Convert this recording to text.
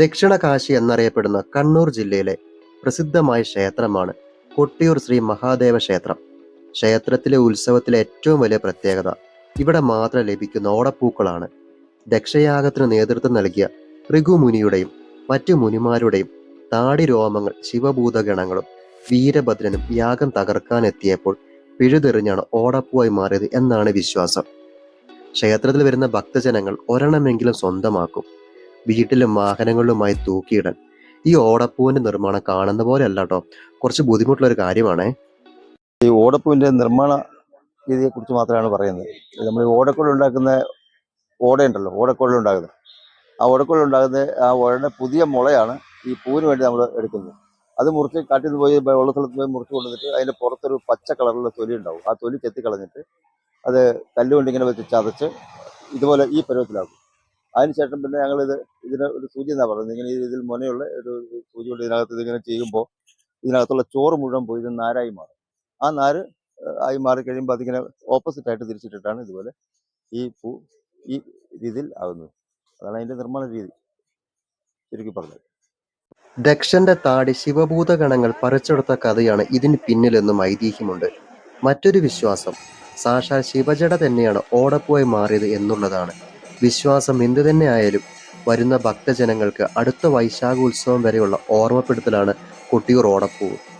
ദക്ഷിണ കാശി എന്നറിയപ്പെടുന്ന കണ്ണൂർ ജില്ലയിലെ പ്രസിദ്ധമായ ക്ഷേത്രമാണ് കൊട്ടിയൂർ ശ്രീ മഹാദേവ ക്ഷേത്രം. ക്ഷേത്രത്തിലെ ഉത്സവത്തിലെ ഏറ്റവും വലിയ പ്രത്യേകത ഇവിടെ മാത്രം ലഭിക്കുന്ന ഓടപ്പൂക്കളാണ്. ദക്ഷയാഗത്തിന് നേതൃത്വം നൽകിയ ഋഗുമുനിയുടെയും മറ്റു മുനിമാരുടെയും താടി രോമങ്ങൾ ശിവഭൂതഗണങ്ങളും വീരഭദ്രനും യാഗം തകർക്കാനെത്തിയപ്പോൾ പിഴുതെറിഞ്ഞാണ് ഓടപ്പൂവായി മാറിയത് എന്നാണ് വിശ്വാസം. ക്ഷേത്രത്തിൽ വരുന്ന ഭക്തജനങ്ങൾ ഒരെണ്ണമെങ്കിലും സ്വന്തമാക്കും. വീട്ടിലും വാഹനങ്ങളിലുമായി തൂക്കിയിടാൻ. ഈ ഓടപ്പൂവിന്റെ നിർമ്മാണം കാണുന്ന പോലെ അല്ല കേട്ടോ കുറച്ച് ബുദ്ധിമുട്ടുള്ള ഒരു കാര്യമാണ്. ഈ ഓടപ്പൂവിന്റെ നിർമ്മാണ രീതിയെ കുറിച്ച് മാത്രമാണ് പറയുന്നത്. നമ്മൾ ഈ ഓടക്കുഴൽ ഉണ്ടാക്കുന്ന ഓടയുണ്ടല്ലോ ഓടക്കുഴൽ ഉണ്ടാകുന്നത് ആ ഓടക്കുഴൽ ഉണ്ടാകുന്ന ആ ഓടയുടെ പുതിയ മുളയാണ് ഈ പൂവിന് വേണ്ടി നമ്മൾ എടുക്കുന്നത്. അത് മുറിച്ച് കാട്ടിൽ നിന്ന് പോയി വെള്ള സ്ഥലത്ത് പോയി മുറിച്ച് കൊണ്ടുവന്നിട്ട് അതിന്റെ പുറത്തൊരു പച്ച കളറുള്ള തൊലി ഉണ്ടാവും. ആ തൊലി ചെത്തി കളഞ്ഞിട്ട് അത് കല്ലുകൊണ്ട് ഇങ്ങനെ വെച്ച് ചതച്ച് ഇതുപോലെ ഈ പരുവത്തിലാക്കും. അതിനുശേഷം പിന്നെ ഞങ്ങൾ ഇത് ഇതിന് ഒരു സൂചി എന്നാ പറയുന്നത്? ഇങ്ങനെ ഇതിൽ മുനയുള്ള ഒരു സൂചി കൊണ്ട് ഇതിനകത്ത് ഇതിങ്ങനെ ചെയ്യുമ്പോൾ ഇതിനകത്തുള്ള ചോറ് മുഴുവൻ പോയി ഇത് നാരായി മാറും. ആ നാര് ആയി മാറി കഴിയുമ്പോൾ അതിങ്ങനെ ഓപ്പോസിറ്റ് ആയിട്ട് തിരിച്ചിട്ടിട്ടാണ് ഇതുപോലെ ഈ പൂ ഈ രീതിയിൽ ആകുന്നത് അതാണ് അതിന്റെ നിർമ്മാണ രീതി. ചുരുക്കി പറഞ്ഞത് ദക്ഷന്റെ താടി ശിവഭൂതഗണങ്ങൾ പറിച്ചെടുത്ത കഥയാണ് ഇതിന് പിന്നിലെന്നും ഐതിഹ്യമുണ്ട്. മറ്റൊരു വിശ്വാസം സാക്ഷാൽ ശിവജട തന്നെയാണ് ഓടപ്പൂവായി മാറിയത് എന്നുള്ളതാണ്. വിശ്വാസം എന്തു തന്നെ ആയാലും വരുന്ന ഭക്തജനങ്ങൾക്ക് അടുത്ത വൈശാഖ ഉത്സവം വരെയുള്ള ഓർമ്മപ്പെടുത്തലാണ് കൊട്ടിയൂർ ഓടപ്പൂവ്